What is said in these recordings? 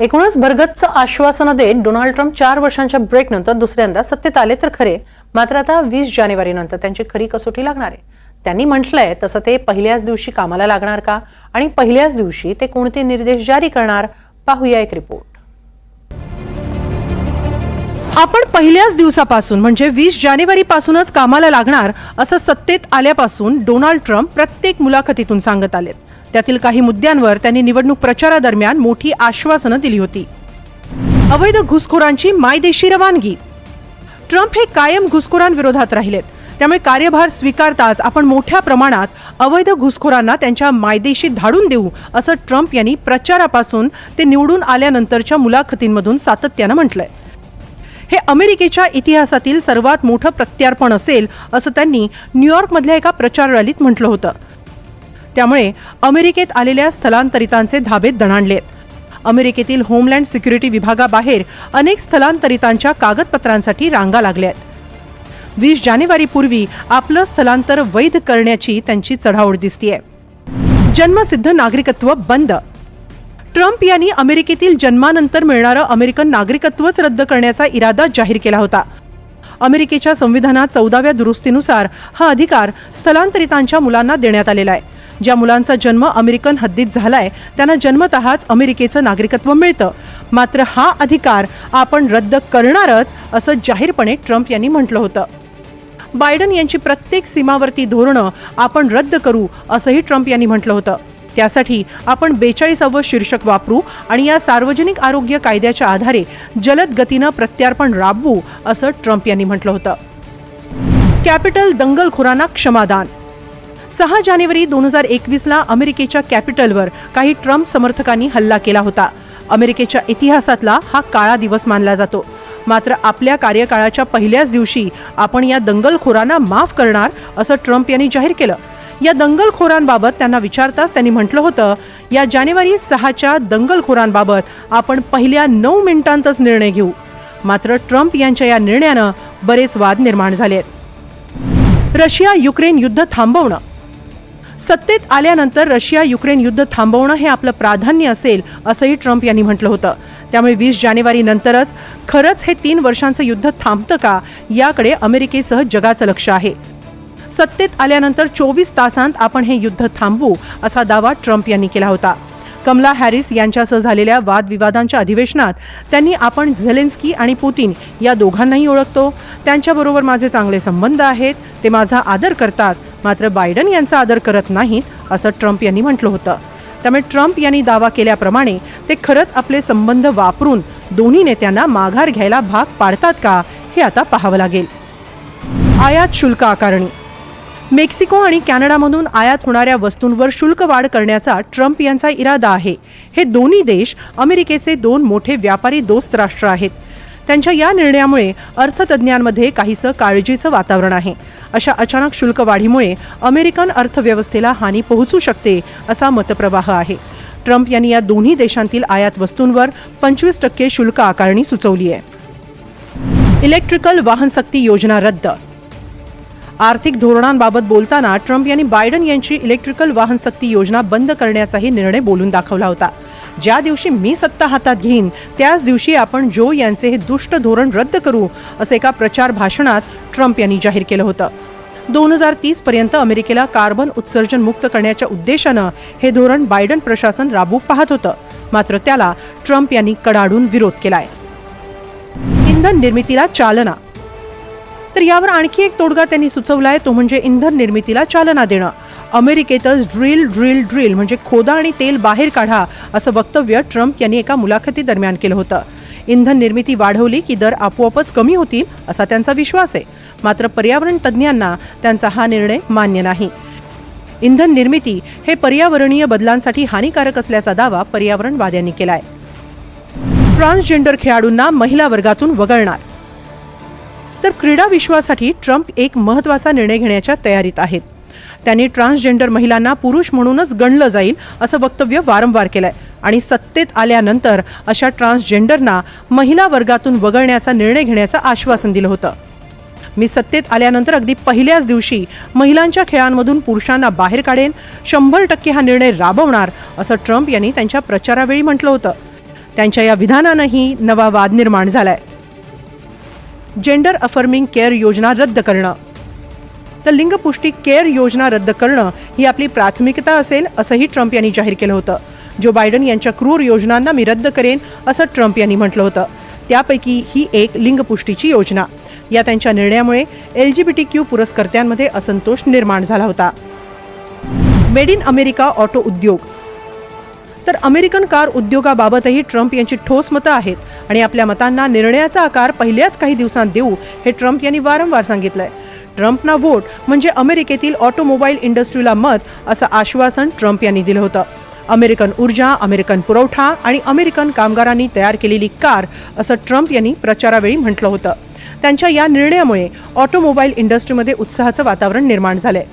एकूणच भरगतचं आश्वासनं देत डोनाल्ड ट्रम्प चार वर्षांच्या ब्रेकनंतर दुसऱ्यांदा सत्तेत आले तर खरे. मात्र आता वीस जानेवारीनंतर त्यांची खरी कसोटी लागणार आहे. त्यांनी म्हटलंय तसं ते पहिल्याच दिवशी कामाला लागणार का? आणि पहिल्याच दिवशी ते कोणते निर्देश जारी करणार? पाहूया एक रिपोर्ट आपण पहिल्याच दिवसापासून म्हणजे वीस जानेवारी पासूनच कामाला लागणार असं सत्तेत आल्यापासून डोनाल्ड ट्रम्प प्रत्येक मुलाखतीतून सांगत आलेत. त्यातील काही मुद्द्यांवर त्यांनी निवडणूक प्रचारादरम्यान मोठी आश्वासनं दिली होती. अवैध घुसखोरांची मायदेशी रवानगी. ट्रम्प हे कायम घुसखोरांविरोधात राहिलेत. त्यामुळे कार्यभार स्वीकारताच आपण मोठ्या प्रमाणात अवैध घुसखोरांना त्यांच्या मायदेशी धाडून देऊ असं ट्रम्प यांनी प्रचारापासून ते निवडून आल्यानंतरच्या मुलाखतींमधून सातत्यानं म्हटलंय. हे अमेरिकेच्या इतिहासातील सर्वात मोठं प्रत्यार्पण असेल असं त्यांनी न्यूयॉर्कमधल्या एका प्रचार रॅलीत म्हटलं होतं. त्यामुळे अमेरिकेत आलेल्या स्थलांतरितांचे धाबे दणाणलेत अमेरिकेतील होमलँड सिक्युरिटी विभागाबाहेर अनेक स्थलांतरितांच्या कागदपत्रांसाठी रांगा लागल्या आहेत वीस जानेवारीपूर्वी आपलं स्थलांतर वैध करण्याची त्यांची चढाओढ दिसतीये. जन्मसिद्ध नागरिकत्व बंद. ट्रम्प यांनी अमेरिकेतील जन्मानंतर मिळणारं अमेरिकन नागरिकत्वच रद्द करण्याचा इरादा जाहीर केला होता. अमेरिकेच्या संविधानात चौदाव्या दुरुस्तीनुसार हा अधिकार स्थलांतरितांच्या मुलांना देण्यात आलेला आहे. ज्या मुलांचा जन्म अमेरिकन हद्दीत झालाय त्यांना जन्मतःच अमेरिकेचं नागरिकत्व मिळतं. मात्र हा अधिकार आपण रद्द करणारच असं जाहीरपणे ट्रम्प यांनी म्हटलं होतं. बायडन यांची प्रत्येक सीमावर्ती धोरणं आपण रद्द करू असंही ट्रम्प यांनी म्हटलं होतं. त्यासाठी आपण बेचाळीसावं शीर्षक वापरू आणि या सार्वजनिक आरोग्य कायद्याच्या आधारे जलद गतीनं प्रत्यार्पण राबवू असं ट्रम्प यांनी म्हटलं होतं. कॅपिटल दंगलखोरांना क्षमादान सहा जानेवारी दोन हजार एकवीसला अमेरिकेच्या कॅपिटलवर काही ट्रम्प समर्थकांनी हल्ला केला होता. अमेरिकेच्या इतिहासातला हा काळा दिवस मानला जातो. मात्र आपल्या कार्यकाळाच्या पहिल्याच दिवशी आपण या दंगलखोरांना माफ करणार असं ट्रम्प यांनी जाहीर केलं. या दंगलखोरांबाबत त्यांना विचारताच त्यांनी म्हटलं होतं या जानेवारी सहाच्या दंगलखोरांबाबत आपण पहिल्या नऊ मिनिटांतच निर्णय घेऊ. मात्र ट्रम्प यांच्या या निर्णयानं बरेच वाद निर्माण झाले रशिया युक्रेन युद्ध थांबवणं सत्तेत आल्यानंतर रशिया युक्रेन युद्ध थांबवणं हे आपलं प्राधान्य असेल असंही ट्रम्प यांनी म्हटलं होतं. त्यामुळे वीस जानेवारी नंतरच खरंच हे तीन वर्षांचं युद्ध थांबतं का याकडे अमेरिकेसह जगाचं लक्ष आहे. सत्तेत आल्यानंतर चोवीस तासांत आपण हे युद्ध थांबवू असा दावा ट्रम्प यांनी केला होता. कमला हॅरिस यांच्यासह झालेल्या वादविवादांच्या अधिवेशनात त्यांनी आपण झेलेन्स्की आणि पुतीन या दोघांनाही ओळखतो. त्यांच्याबरोबर माझे चांगले संबंध आहेत ते माझा आदर करतात. मात्र बायडन यांचा आदर करत नाहीत असं ट्रम्प यांनी म्हटलं होतं. त्यामुळे ट्रम्प यांनी दावा केल्याप्रमाणे ते खरंच आपले संबंध वापरून दोन्ही नेत्यांना माघार घ्यायला भाग पाडतात का हे आता पाहावं लागेल. आयात शुल्क आकारणी. मेक्सिको आणि कॅनडामधून आयात होणाऱ्या वस्तूंवर शुल्क वाढ करण्याचा ट्रम्प यांचा इरादा आहे. हे दोन्ही देश अमेरिकेचे दोन मोठे व्यापारी दोस्त राष्ट्र आहेत. त्यांच्या या निर्णयामुळे अर्थतज्ज्ञांमध्ये काहीसं काळजीचं वातावरण आहे. अशा अचानक शुल्क वाढीमुळे अमेरिकन अर्थव्यवस्थेला हानी पोहोचू शकते असा मतप्रवाह आहे. ट्रम्प यांनी या दोन्ही देशांतील आयात वस्तूंवर पंचवीस टक्के शुल्क आकारणी सुचवली आहे. इलेक्ट्रिकल वाहन सक्ती योजना रद्द. आर्थिक धोरणांबाबत बोलताना ट्रम्प यांनी बायडन यांची इलेक्ट्रिकल वाहन सक्ती योजना बंद करण्याचाही निर्णय बोलून दाखवला होता. ज्या दिवशी मी सत्ता हातात घेईन त्याच दिवशी आपण जो यांचे हे दुष्ट धोरण रद्द करू असं एका प्रचार भाषणात ट्रम्प यांनी जाहीर केलं होतं. दोन हजार तीस पर्यंत अमेरिकेला कार्बन उत्सर्जन मुक्त करण्याच्या उद्देशानं हे धोरण बायडन प्रशासन राबू पाहत होतं. मात्र त्याला ट्रम्प यांनी कडाडून विरोध केलाय. इंधन निर्मितीला चालना. तर यावर आणखी एक तोडगा त्यांनी सुचवलाय तो म्हणजे इंधन निर्मितीला चालना देणं. अमेरिकेतच ड्रिल ड्रिल ड्रिल म्हणजे खोदा आणि तेल बाहेर काढा असं वक्तव्य ट्रम्प यांनी एका मुलाखतीदरम्यान केलं होतं. इंधन निर्मिती वाढवली की दर आपोआपच कमी होतील असा त्यांचा विश्वास आहे. मात्र पर्यावरण तज्ज्ञांना त्यांचा हा निर्णय मान्य नाही. इंधन निर्मिती हे पर्यावरणीय बदलांसाठी हानिकारक असल्याचा दावा पर्यावरणवाद्यांनी केलाय. ट्रान्सजेंडर खेळाडूंना महिला वर्गातून वगळणार. तर क्रीडा विश्वासाठी ट्रम्प एक महत्त्वाचा निर्णय घेण्याच्या तयारीत आहेत. त्यांनी ट्रान्सजेंडर महिलांना पुरुष म्हणूनच गणलं जाईल असं वक्तव्य वारंवार केलंय. आणि सत्तेत आल्यानंतर अशा ट्रान्सजेंडरना महिला वर्गातून वगळण्याचा निर्णय घेण्याचं आश्वासन दिलं होतं. मी सत्तेत आल्यानंतर अगदी पहिल्याच दिवशी महिलांच्या खेळांमधून पुरुषांना बाहेर काढेन शंभर टक्के हा निर्णय राबवणार असं ट्रम्प यांनी त्यांच्या प्रचारावेळी म्हटलं होतं. त्यांच्या या विधानानंही नवा वाद निर्माण झालाय. जेंडर अफर्मिंग केअर योजना रद्द करणं. तर लिंगपुष्टी केअर योजना रद्द करणं ही आपली प्राथमिकता असेल असंही ट्रम्प यांनी जाहीर केलं होतं. जो बायडन यांच्या क्रूर योजनांना मी रद्द करेन असं ट्रम्प यांनी म्हटलं होतं. त्यापैकी ही एक लिंगपुष्टीची योजना. या त्यांच्या निर्णयामुळे L G B T Q पुरस्कर्त्यांमध्ये असंतोष निर्माण झाला होता. मेड इन अमेरिका ऑटो उद्योग. तर अमेरिकन कार उद्योगाबाबतही ट्रम्प यांची ठोस मतं आहेत आणि आपल्या मतांना निर्णयाचा आकार पहिल्याच काही दिवसांत देऊ हे ट्रम्प यांनी वारंवार सांगितलंय. ट्रम्पना वोट म्हणजे अमेरिकेतील ऑटोमोबाईल इंडस्ट्रीला मत असं आश्वासन ट्रम्प यांनी दिलं होतं. अमेरिकन ऊर्जा अमेरिकन पुरवठा आणि अमेरिकन कामगारांनी तयार केलेली कार असं ट्रम्प यांनी प्रचारावेळी म्हटलं होतं. त्यांच्या या निर्णयामुळे ऑटोमोबाईल इंडस्ट्रीमध्ये उत्साहाचं वातावरण निर्माण झालंय.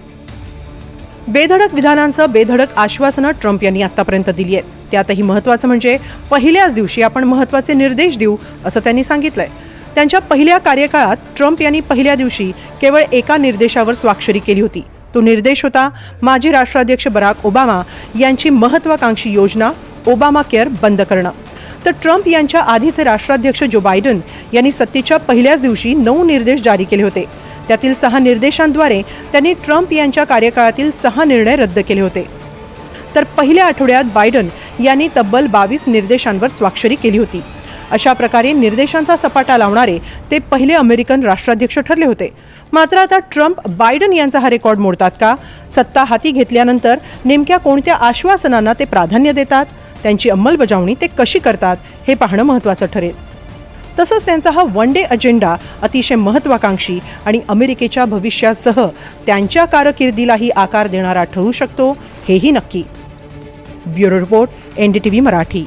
बेधडक विधानांचं बेधडक आश्वासनं ट्रम्प यांनी आतापर्यंत दिली आहेत त्यातही महत्त्वाचं म्हणजे पहिल्याच दिवशी आपण महत्त्वाचे निर्देश देऊ असं त्यांनी सांगितलंय. त्यांच्या पहिल्या कार्यकाळात ट्रम्प यांनी पहिल्या दिवशी केवळ एका निर्देशावर स्वाक्षरी केली होती. तो निर्देश होता माजी राष्ट्राध्यक्ष बराक ओबामा यांची महत्त्वाकांक्षी योजना ओबामा केअर बंद करणं. तर ट्रम्प यांच्या आधीचे राष्ट्राध्यक्ष जो बायडन यांनी सत्तेच्या पहिल्याच दिवशी नऊ निर्देश जारी केले होते. त्यातील सहा निर्देशांद्वारे त्यांनी ट्रम्प यांच्या कार्यकाळातील सहा निर्णय रद्द केले होते. तर पहिल्या आठवड्यात बायडन यांनी तब्बल बावीस निर्देशांवर स्वाक्षरी केली होती. अशा प्रकारे निर्देशांचा सपाटा लावणारे ते पहिले अमेरिकन राष्ट्राध्यक्ष ठरले होते. मात्र आता ट्रम्प बायडन यांचा हा रेकॉर्ड मोडतात का? सत्ता हाती घेतल्यानंतर नेमक्या कोणत्या आश्वासनांना ते प्राधान्य देतात? त्यांची अंमलबजावणी ते कशी करतात? हे पाहणं महत्त्वाचं ठरेल. तसंच त्यांचा हा वन डे अजेंडा अतिशय महत्त्वाकांक्षी आणि अमेरिकेच्या भविष्यासह त्यांच्या कारकिर्दीलाही आकार देणारा ठरू शकतो हेही नक्की. Bureau report N D T V Marathi.